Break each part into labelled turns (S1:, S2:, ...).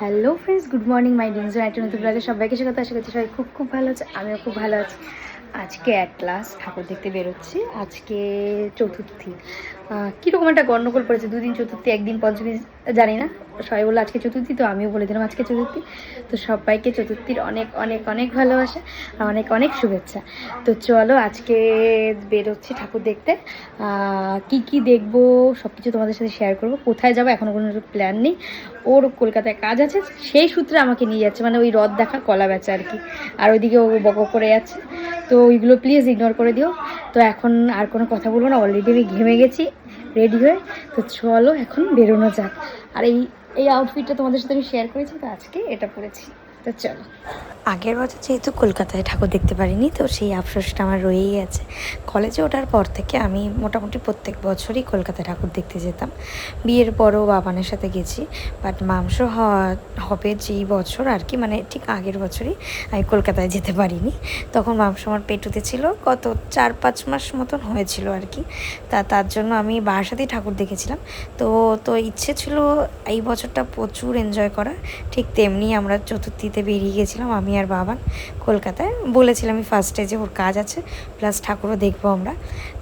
S1: Hello friends, good morning my dears একটা নতুন ব্লগে সবাইকে স্বাগত। আশা করছি সবাই খুব খুব ভালো আছে, আমিও খুব ভালো আছি। আজকে অ্যাট লাস্ট ঠাকুর দেখতে বেরোচ্ছি। আজকে চতুর্থী। কীরকম একটা গণ্ডগোল পড়েছে? দুদিন চতুর্থী, একদিন পঞ্চমী, জানি না। সবাই বলল আজকে চতুর্থী, তো আমিও বলে দিলাম আজকে চতুর্থী। তো সবাইকে চতুর্থীর অনেক অনেক অনেক ভালোবাসা আর অনেক অনেক শুভেচ্ছা। তো চলো আজকে বেরোচ্ছি ঠাকুর দেখতে। কি কি দেখব সব কিছু তোমাদের সাথে শেয়ার করব। কোথায় যাব এখনও কোনো প্ল্যান নেই। ওর কলকাতায় কাজ আছে, সেই সূত্রে আমাকে নিয়ে যাচ্ছে। মানে ওই রথ দেখা, কলা বেচা আর কি। আর ওইদিকে ও বক করে যাচ্ছে। তো ওইগুলো প্লিজ ইগনোর করে দিও। তো এখন আর কোনো কথা বলব না অলরেডি আমি ঘেমে গেছি। রেডি হয়ে, তো চলো এখন বেরোনো যাক। আর এই এই আউটফিটটা তোমাদের সাথে আমি শেয়ার করেছি, তো আজকে এটা পরেছি। তো চলো। আগের বছর যেহেতু কলকাতায় ঠাকুর দেখতে পারিনি, তো সেই আফসোসটা আমার রয়েই আছে। কলেজে ওঠার পর থেকে আমি মোটামুটি প্রত্যেক বছরই কলকাতায় ঠাকুর দেখতে যেতাম। বিয়ের পরও বাবানের সাথে গেছি বাট মাংস হবে যেই বছর আর কি মানে ঠিক আগের বছরই আমি কলকাতায় যেতে পারিনি। তখন মাংস আমার পেটুতে ছিল কত চার পাঁচ মাস মতন হয়েছিল আর কি। তা তার জন্য আমি বাসাতেই ঠাকুর দেখেছিলাম। তো তো ইচ্ছে ছিল এই বছরটা প্রচুর এনজয় করার, ঠিক তেমনি আমরা চতুর্থীতে বেরিয়ে গেছিলাম আমি আর বাবান। কলকাতায়। বলেছিলাম আমি ফার্স্টে যে ওর কাজ আছে প্লাস ঠাকুরও দেখব আমরা।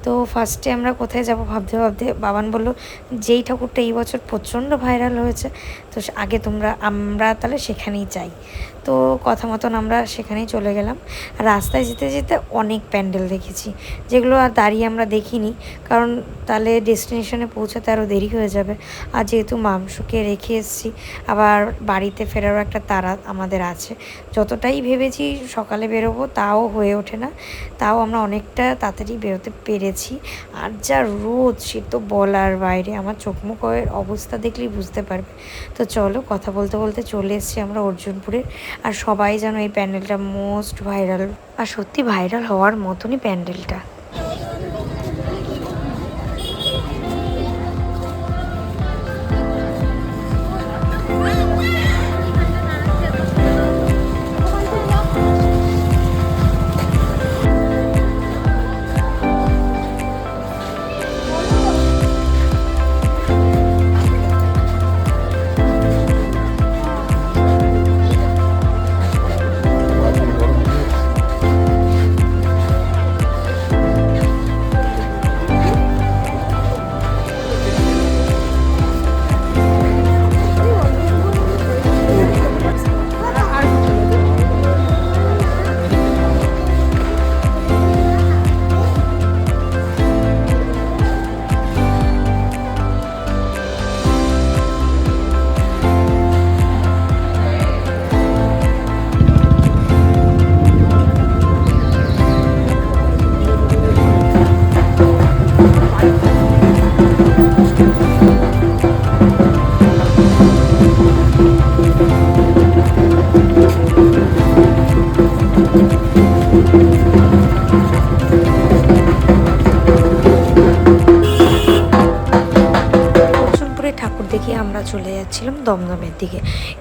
S1: তো ফার্স্টে আমরা কোথায় যাব ভাবতে ভাবতে বাবান বলল, যেই ঠাকুরটা এই বছর প্রচণ্ড ভাইরাল হয়েছে, তো আগে তোমরা, আমরা তাহলে সেখানেই যাই। তো কথা মতন আমরা সেখানেই চলে গেলাম। রাস্তায় যেতে যেতে অনেক প্যান্ডেল দেখেছি, যেগুলো আর দাঁড়িয়ে আমরা দেখিনি, কারণ তাহলে ডেস্টিনেশনে পৌঁছাতে আরও দেরি হয়ে যাবে। আর যেহেতু মাংসকে রেখে এসেছি, আবার বাড়িতে ফেরারও একটা তারা আমাদের আছে। যতটাই ভেবেছি সকালে বেরোবো, তাও হয়ে ওঠে না। তাও আমরা অনেকটা তাড়াতাড়ি বেরোতে পেরেছি। আর যা রোদ, সে তো বলার বাইরে। আমার চোখ মুখের অবস্থা দেখলেই বুঝতে পারবে। তো চলো কথা বলতে বলতে চলে এসছি আমরা অর্জুনপুরের। আর সবাই যেন এই প্যান্ডেলটা মোস্ট ভাইরাল, আর সত্যি ভাইরাল হওয়ার মতনই প্যান্ডেলটা। চলে যাচ্ছিলাম দমদমের দিকে।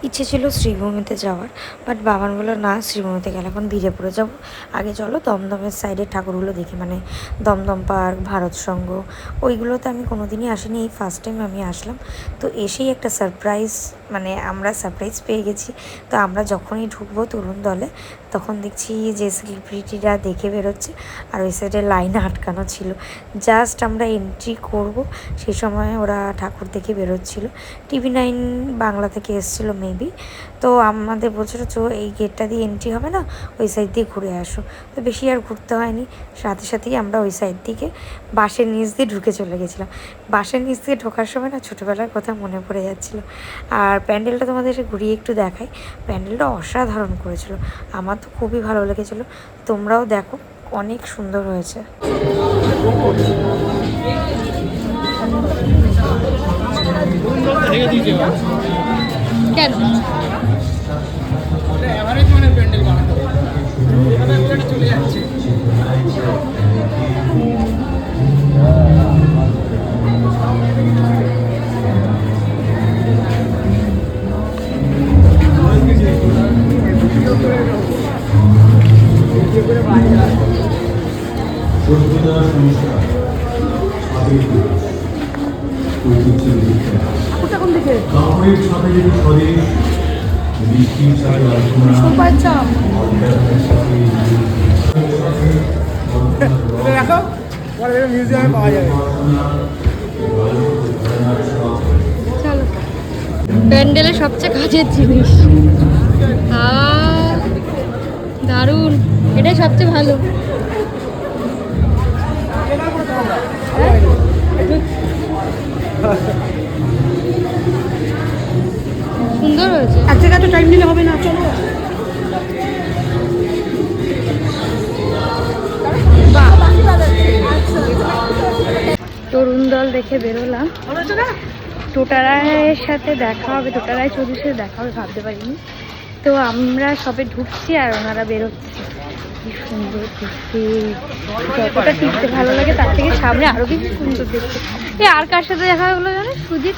S1: ইচ্ছে ছিল শ্রীভূমিতে যাওয়ার বাট বাবান বলল না, শ্রীভূমিতে গেলে এখন বীরেপুরে যাব। আগে চলো দমদমের সাইডে ঠাকুরগুলো দেখি মানে দমদম পার্ক ভারত সংঘ ওইগুলোতে আমি কোনোদিনই আসিনি। এই ফার্স্ট টাইম আমি আসলাম। তো এসেই একটা সারপ্রাইজ মানে আমরা সারপ্রাইজ পেয়ে গেছি। তো আমরা যখনই ঢুকবো তরুণ দলে তখন দেখছি যে সেলিব্রিটিরা দেখে বেরোচ্ছে আর ওই সাইডে লাইনে আটকানো ছিল। জাস্ট আমরা এন্ট্রি করব, সেই সময় ওরা ঠাকুর দেখে বেরোচ্ছিল। টিভি নাইন বাংলা থেকে এসেছিল মেবি তো আমাদের বলছিল, চো, এই গেটটা দিয়ে এন্ট্রি হবে না? ওই সাইড দিয়ে ঘুরে আসো। তো বেশি আর ঘুরতে হয়নি। সাথে সাথেই আমরা ওই সাইড দিকে বাসের নিচ দিয়ে ঢুকে চলে গেছিলাম। বাসের নিচ দিয়ে ঢোকার সময় না ছোটোবেলার কথা মনে পড়ে যাচ্ছিল। আর প্যান্ডেলটা তোমাদের ঘুরিয়ে একটু দেখাই। প্যান্ডেলটা অসাধারণ করেছিল। আমার তো খুবই ভালো লেগেছিলো। তোমরাও দেখো অনেক সুন্দর হয়েছে। কেন?
S2: মানে চলে যাচ্ছে।
S3: সুপার চাপ।
S2: রাখো পরে মিউজিয়ামে পাওয়া যাবে।
S3: প্যান্ডেলের সবচেয়ে কাজের জিনিস। দারুণ। এটাই সবচেয়ে ভালো। হ্যাঁ? সুন্দর হয়েছে।
S2: এক জায়গায় তো টাইম নিলে হবে না চলো।
S3: তরুণ দল দেখে বেরোলাম। টোটারায়ের সাথে দেখা হবে টোটারায় চৌধুরীর সাথে দেখা হবে ভাবতে পারিনি। তো আমরা সবে ঢুকছি আর ওনারা বেরোচ্ছি। কি সুন্দর দেখতে। যতটা টিপতে ভালো লাগে তার থেকে সামনে আরও বেশি সুন্দর দেখতে। এ আর কার সাথে দেখা হলো জানো? সুজিত।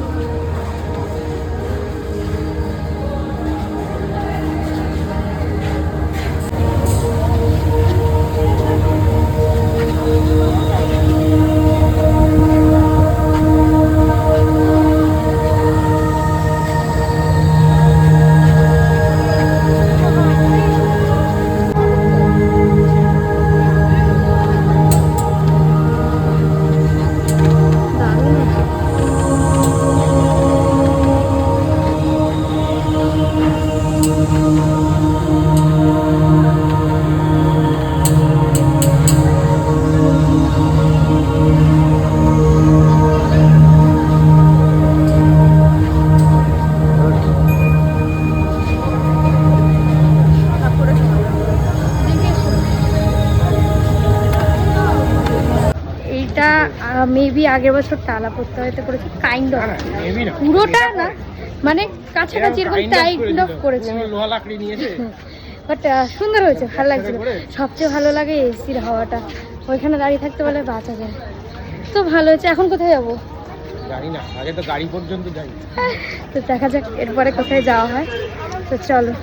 S3: মেবি আগের বছর টালা পড়তে হয়তো করেছে কাইন্ড অফ পুরোটা না মানে কাছাকাছি এরকম টাইট অফ করেছে।
S2: লোহা লাকড়ি নিয়েছে?
S3: বাট সুন্দর হয়েছে ভালো লাগছিল। সবচেয়ে ভালো লাগে এসির হাওয়াটা। ওইখানে দাঁড়িয়ে থাকতে পারলে বাঁচা যায় তো ভালো হয়েছে। এখন কোথায় যাব?
S2: জানি না আগে তো গাড়ি পর্যন্ত যাই
S3: তো দেখা যাক এরপরে কোথায় যাওয়া হয়। তো চলো।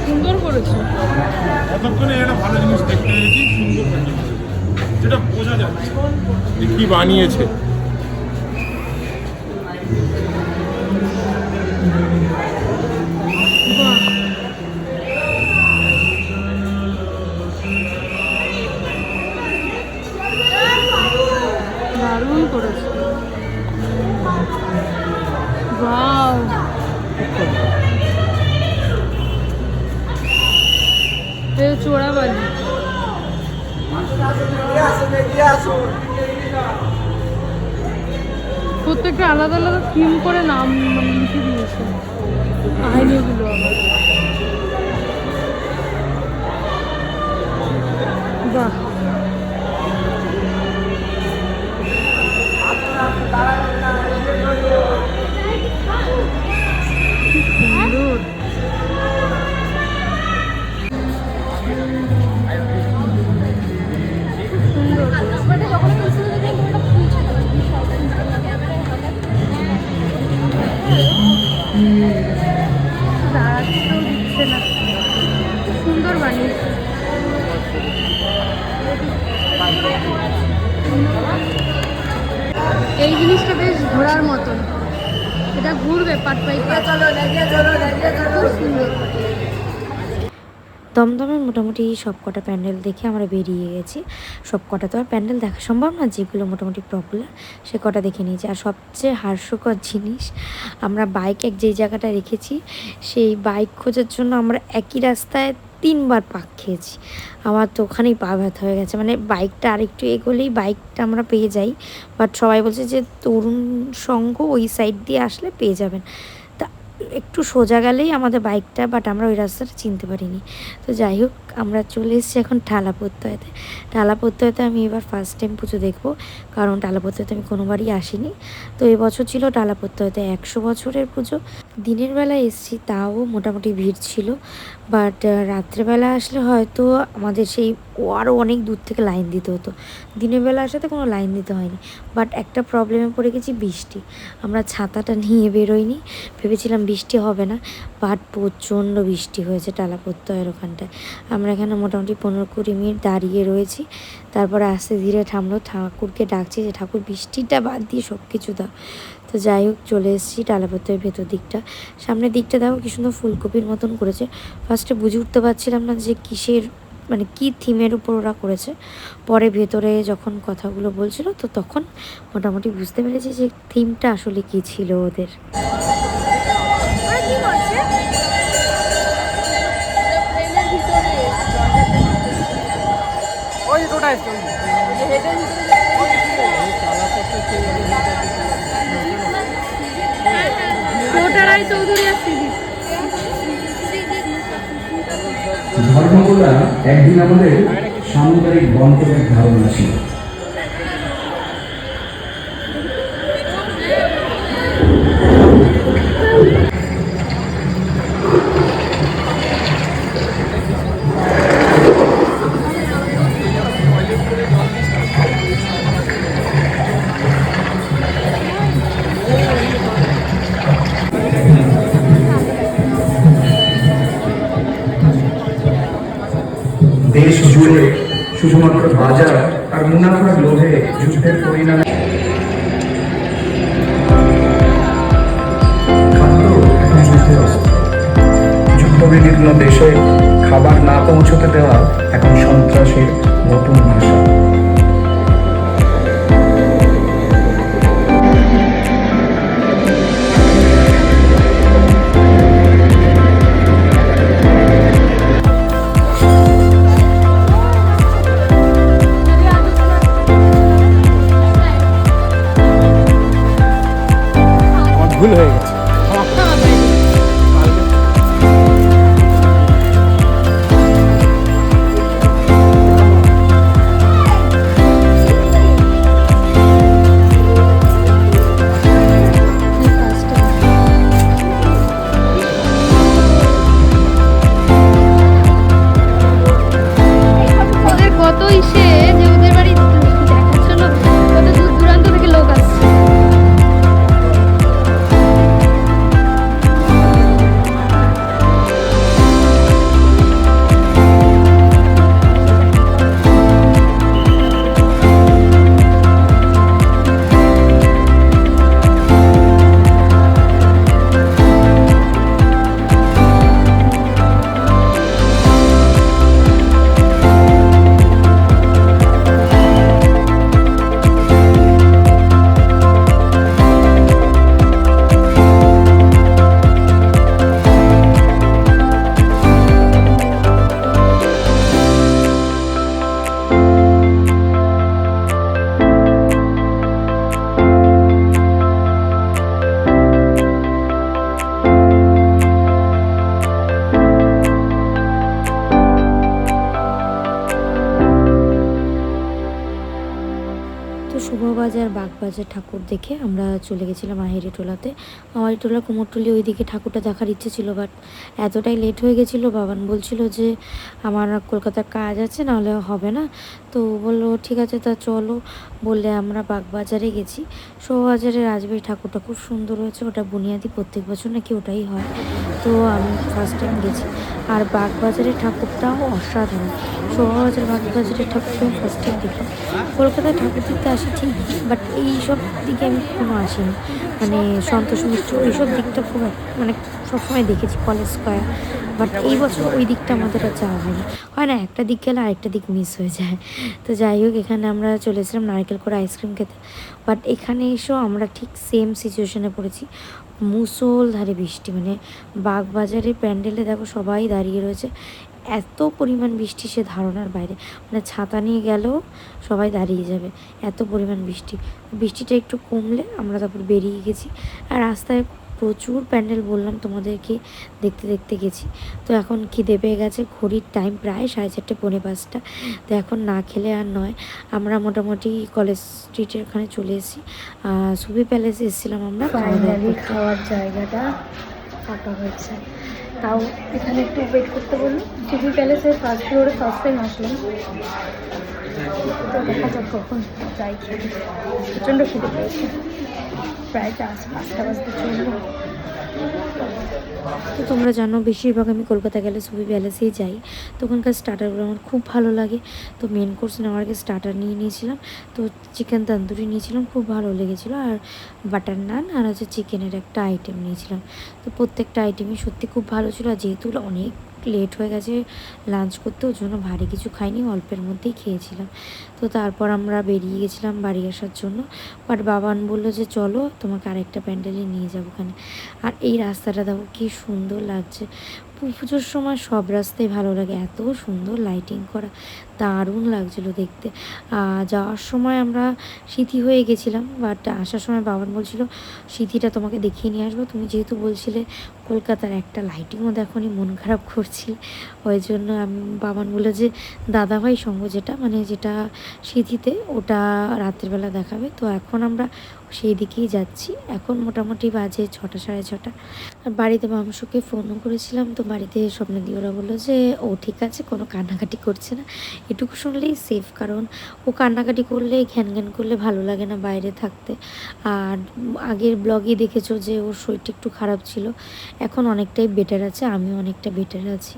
S3: সুন্দর করেছে
S4: এতক্ষণে একটা ভালো জিনিস দেখতে পেয়েছি সুন্দর। যেটা বোঝা যাচ্ছে কি বানিয়েছে
S3: এই চোরা বালি। প্রত্যেকটা আলাদা আলাদা থিম করে নাম লিখে দিয়েছে। কাহিনীগুলো আবার।
S1: দমদমের মোটামুটি সব কটা প্যান্ডেল দেখে আমরা বেরিয়ে গেছি। সব কটা তো আর প্যান্ডেল দেখা সম্ভব না, যেগুলো মোটামুটি পপুলার সে কটা দেখে নিয়েছি। আর সবচেয়ে হাস্যকর জিনিস, আমরা বাইক এক যেই জায়গাটা রেখেছি, সেই বাইক খোঁজার জন্য আমরা একই রাস্তায় তিনবার পাক খেয়েছি। আমার তো ওখানেই পা ব্যথা হয়ে গেছে। মানে বাইকটা আরেকটু এগোলেই বাইকটা আমরা পেয়ে যাই। বাট সবাই বলছে যে, তরুণ সঙ্গ ওই সাইড দিয়ে আসলে পেয়ে যাবেন। একটু সোজা গেলেই আমাদের বাইকটা বাট আমরা ওই রাস্তাটা চিনতে পারিনি। তো যাই হোক, আমরা চলে এসেছি এখন টালা প্রত্যয়তে টালা প্রত্যয়তে আমি এবার ফার্স্ট টাইম পুজো দেখব, কারণ টালা প্রত্যয়তে আমি কোনোবারই আসিনি। তো এবছর ছিল টালা প্রত্যয়তে একশো বছরের পুজো। দিনের বেলা এসেছি, তাও মোটামুটি ভিড় ছিল। বাট রাত্রেবেলা আসলে হয়তো আমাদের সেই আরও অনেক দূর থেকে লাইন দিতে হতো। দিনের বেলা আসাতে কোনো লাইন দিতে হয়নি। বাট একটা প্রবলেমে পড়ে গেছি বৃষ্টি। আমরা ছাতাটা নিয়ে বেরোইনি। ভেবেছিলাম বৃষ্টি হবে না। বাট প্রচণ্ড বৃষ্টি হয়েছে টালা প্রত্যয়ের ওখানটায়। আমরা এখানে মোটামুটি পনেরো কুড়ি মিনিট দাঁড়িয়ে রয়েছি। তারপরে আস্তে ধীরে থামলো। ঠাকুরকে ডাকছি যে, ঠাকুর, বৃষ্টিটা বাদ দিয়ে সব কিছু দাও। তো যাই হোক চলে এসেছি টালাপত্রের ভেতর দিকটা। সামনের দিকটা দেখো কি সুন্দর ফুলকপির মতন করেছে। ফার্স্টে বুঝে উঠতে পারছিলাম না যে কিসের মানে কি থিমের উপর ওরা করেছে। পরে ভেতরে যখন কথাগুলো বলছিল তো তখন মোটামুটি বুঝতে পেরেছি যে থিমটা আসলে কি ছিল ওদের।
S5: ধর্মগুলা একদিন আমাদের সামুদায়িক গন্তব্যের ধারণা ছিল। জুড়ে শুধুমাত্র বাজার আর মুনাফার লোভে যুদ্ধের পরিণামে। খাদ্য দেশে খাবার না পৌঁছতে দেওয়া এখন সন্ত্রাসের নতুন ভাষা।
S1: শুভবাজার বাগবাজার ঠাকুর দেখে আমরা চলে গেছিলাম আহেরি টোলাতে। আমার টোলা কুমোরটুলি ওইদিকে ঠাকুরটা দেখার ইচ্ছে ছিল বাট এতটাই লেট হয়ে গেছিল, বাবান বলছিল যে, আমার কলকাতার কাজ আছে, নাহলে হবে না। তো বলল, ঠিক আছে, তা চলো। বললে, আমরা বাগবাজারে গেছি। শোভাবাজারের রাজবাড়ি ঠাকুরটা খুব সুন্দর হয়েছে, ওটা বুনিয়াদি প্রত্যেক বছর নাকি ওটাই হয়। তো আমি ফার্স্ট টাইম গেছি। আর বাগবাজারের ঠাকুরটাও অসাধারণ। শোভাবাজার বাগবাজারের ঠাকুরটা আমি ফার্স্ট টাইম দেখলাম। কলকাতায় ঠাকুর দেখতে আসি ঠিক বাট এইসব দিকে আমি কোনো আসিনি। মানে সন্তোষ মিত্র, এইসব দিকটা খুব মানে সবসময় দেখেছি কলেজ স্কোয়ার বাট এই বছর ওই দিকটা আমাদের আর যাওয়া হয়নি। হয় না, একটা দিক গেলে আরেকটা দিক মিস হয়ে যায়। তো যাই হোক, এখানে আমরা চলে এসেছিলাম নারকেল করে আইসক্রিম খেতে। বাট এখানে এসেও আমরা ঠিক সেম সিচুয়েশনে পড়েছি। মুসলধারে বৃষ্টি মানে বাগবাজারে প্যান্ডেলে দেখো সবাই দাঁড়িয়ে রয়েছে। এত পরিমাণ বৃষ্টি সে ধারণার বাইরে। মানে ছাতা নিয়ে গেলেও সবাই দাঁড়িয়ে যাবে, এত পরিমাণ বৃষ্টি। বৃষ্টিটা একটু কমলে আমরা তারপর বেরিয়ে গেছি। আর রাস্তায় প্রচুর প্যান্ডেল বললাম তোমাদেরকে দেখতে দেখতে গেছি। তো এখন খিদে দেবে গেছে ঘড়ির টাইম প্রায় সাড়ে চারটে পৌনে পাঁচটা। তো এখন না খেলে আর নয়। আমরা মোটামুটি কলেজ স্ট্রিটের ওখানে চলে এসেছি। সুবি প্যালেসে এসেছিলাম আমরা।
S3: খাওয়ার জায়গাটা ফাঁকা হয়েছে। তাও এখানে একটু ওয়েট করতে বলল টিভি প্যালেসের ফার্স্ট ফ্লোরে ফার্স্ট টাইম আসলাম। তো দেখা যাক কখন যাই। প্রচণ্ড খিদে পেয়েছে। প্রায় চার পাঁচটা বাজতে চলল।
S1: তো তোমরা জানো, বেশিরভাগ আমি কলকাতা গেলে সুবি প্যালেসেই যাই। তো ওখানকার স্টার্টারগুলো আমার খুব ভালো লাগে। তো মেন কোর্স নেওয়ার আগে স্টার্টার নিয়ে নিয়েছিলাম। তো চিকেন তন্দুরি নিয়েছিলাম, খুব ভালো লেগেছিলো। আর বাটার নান আর হচ্ছে চিকেনের একটা আইটেম নিয়েছিলাম। তো প্রত্যেকটা আইটেমই সত্যি খুব ভালো ছিল। আর যেহেতু অনেক লেট হয়ে গেছে লাঞ্চ করতে, ওর জন্য ভারী কিছু খাইনি, অল্পের মধ্যেই খেয়েছিলাম। তো তারপর আমরা বেরিয়ে গেছিলাম বাড়ি আসার জন্য। বাট বাবান বলল যে, চলো, তোমাকে আরেকটা প্যান্ডেলে নিয়ে যাব ওখানে। আর এই রাস্তাটা দেখো, কি সুন্দর লাগছে। পুজোর সময় সব রাস্তায় ভালো লাগে, এত সুন্দর লাইটিং করা। দারুণ লাগছিল দেখতে। যাওয়ার সময় আমরা সিথি হয়ে গেছিলাম বাট আসার সময় বাবান বলছিল সিথিটা তোমাকে দেখিয়ে নিয়ে আসব। তুমি যেহেতু বলছিলে কলকাতার একটা লাইটিংও দেখোনি মন খারাপ করছিল ওই জন্য আমি, বাবান বলল যে, দাদাভাই সঙ্গ যেটা মানে যেটা সিথিতে ওটা রাত্রিবেলা দেখাবে। তো এখন আমরা সেই দিকেই যাচ্ছি। এখন মোটামুটি বাজে ছটা, সাড়ে ছটা। আর বাড়িতে মাংসকে ফোনও করেছিলাম, তো বাড়িতে স্বপ্নদি ওরা বলল যে, ও ঠিক আছে, কোনো কান্নাকাটি করছে না। এটুকু শুনলেই সেফ কারণ ও কান্নাকাটি করলে ঘ্যান ঘ্যান করলে ভালো লাগে না বাইরে থাকতে। আর আগের ব্লগে দেখেছ যে ওর শরীরটা একটু খারাপ ছিল? এখন অনেকটাই বেটার আছে আমি অনেকটা বেটার আছি।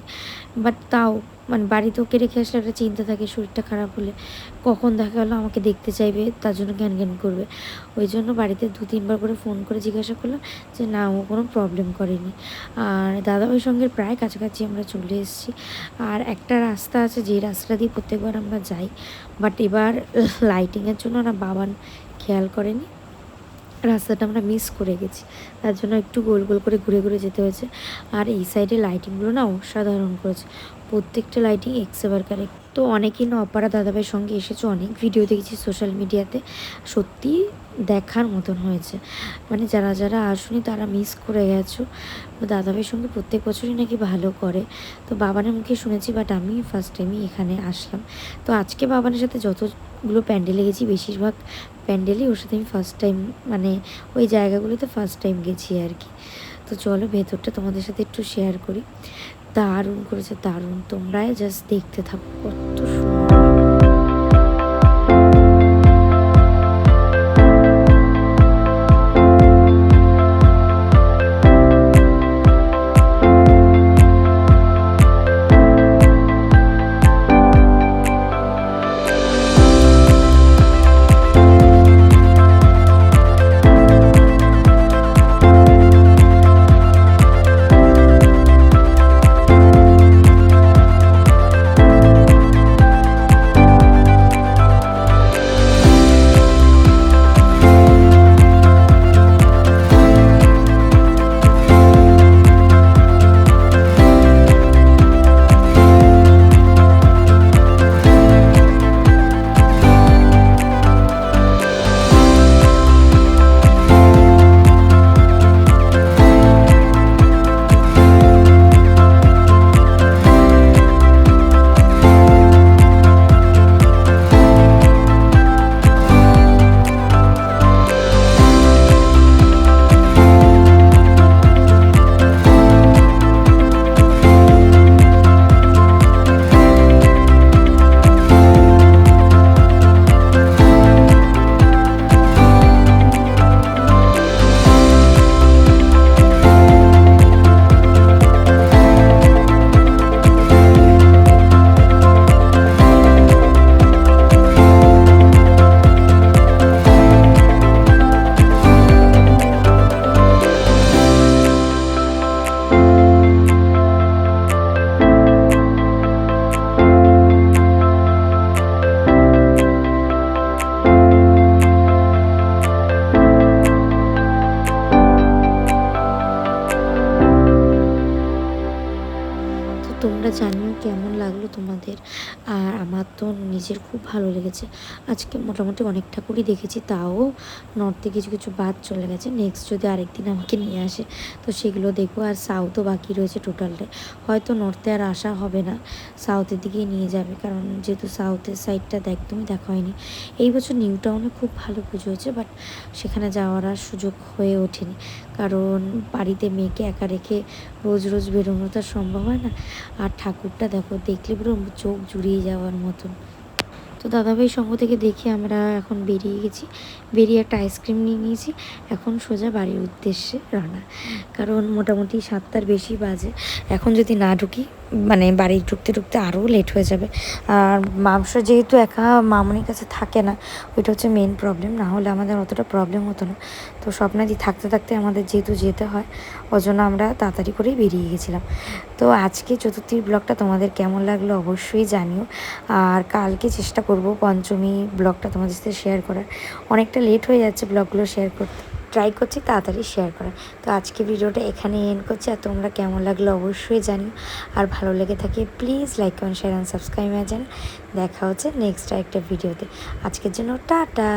S1: বাট তাও মানে বাড়িতে ওকে রেখে আসলে একটা চিন্তা থাকে, শরীরটা খারাপ হলে। কখন দেখা গেলো আমাকে দেখতে চাইবে, তার জন্য জ্ঞান জ্ঞান করবে। ওই জন্য বাড়িতে দু, তিনবার করে ফোন করে জিজ্ঞাসা করলাম যে, না, ও কোনো প্রবলেম করেনি। আর দাদাভাইয়ের সঙ্গে প্রায় কাছাকাছি আমরা চলে এসেছি। আর একটা রাস্তা আছে, যে রাস্তা দিয়ে প্রত্যেকবার আমরা যাই। বাট এবার লাইটিংয়ের জন্য না বাবান খেয়াল করেনি। রাস্তাটা আমরা মিস করে গেছি। তার জন্য একটু গোল গোল করে ঘুরে ঘুরে যেতে হয়েছে। আর এই সাইডে লাইটিংগুলো না অসাধারণ করেছে। প্রত্যেকটা লাইটিং এক্সেবার কারেক্ট তো অনেকেই না অপারা দাদাভাইয়ের সঙ্গে এসেছে, অনেক ভিডিও দেখেছি সোশ্যাল মিডিয়াতে সত্যি দেখার মতন হয়েছে। মানে যারা যারা আসুনি তারা মিস করে গেছো। দাদাভাইয়ের সঙ্গে প্রত্যেক বছরই নাকি ভালো করে। তো বাবানের মুখে শুনেছি বাট আমি ফার্স্ট টাইমই এখানে আসলাম। তো আজকে বাবানের সাথে যতগুলো প্যান্ডেলে গেছি বেশিরভাগ প্যান্ডেলই ওর সাথে আমি ফার্স্ট টাইম মানে ওই জায়গাগুলোতে ফার্স্ট টাইম গেছি আর কি। তো চলো ভেতরটা তোমাদের সাথে একটু শেয়ার করি। দারুণ করেছে দারুণ। তোমরাই জাস্ট দেখতে থাকো কত সুন্দর। আর আমার তো নিজের খুব ভালো লেগেছে। আজকে মোটামুটি অনেক ঠাকুরই দেখেছি, তাও নর্থে কিছু কিছু বাদ চলে গেছে। নেক্সট যদি আরেকদিন আমাকে নিয়ে আসে, তো সেগুলো দেখব। আর সাউথও বাকি রয়েছে টোটালটাই হয়তো নর্থে আর আসা হবে না সাউথের দিকেই নিয়ে যাবে। কারণ যেহেতু সাউথের সাইডটা একদমই দেখা হয়নি। এই বছর নিউ টাউনে খুব ভালো পুজো হয়েছে বাট সেখানে যাওয়ার আর সুযোগ হয়ে ওঠেনি। কারণ বাড়িতে মেয়েকে একা রেখে রোজ রোজ বেরোনো তো সম্ভব হয় না। আর ঠাকুরটা দেখো, দেখলে পুরো চোখ জুড়িয়ে যাওয়ার মতন। তো দাদাভাই সঙ্গ থেকে দেখে আমরা এখন বেরিয়ে গেছি। বেরিয়ে একটা আইসক্রিম নিয়ে নিয়েছি। এখন সোজা বাড়ির উদ্দেশ্যে রানা কারণ মোটামুটি সাতটার বেশি বাজে। এখন যদি না ঢুকি মানে বাড়ি ঢুকতে ঢুকতে আরও লেট হয়ে যাবে। আর মাংস যেহেতু একা মামনির কাছে থাকে না, ওইটা হচ্ছে মেন প্রবলেম না হলে আমাদের অতটা প্রবলেম হতো না। তো স্বপ্নাদি থাকতে থাকতে আমাদের যেহেতু যেতে হয় ওই জন্য আমরা তাড়াতাড়ি করেই বেরিয়ে গেছিলাম। তো আজকে চতুর্থীর ব্লগটা তোমাদের কেমন লাগল অবশ্যই জানিও। আর কালকে চেষ্টা করব, পঞ্চমী ব্লগটা তোমাদের সাথে শেয়ার করার। অনেকটা লেট হয়ে যাচ্ছে ব্লগগুলো শেয়ার করতে। ট্রাই করছি, তাড়াতাড়ি শেয়ার করার। তো আজকে ভিডিওটা এখানে এন্ড করছি, আর তোমরা কেমন লাগল অবশ্যই জানি আর ভালো লেগে থাকে please like comment share and subscribe জান দেখা হচ্ছে নেক্সট আরেকটা ভিডিওতে আজকের জন্য টাটা!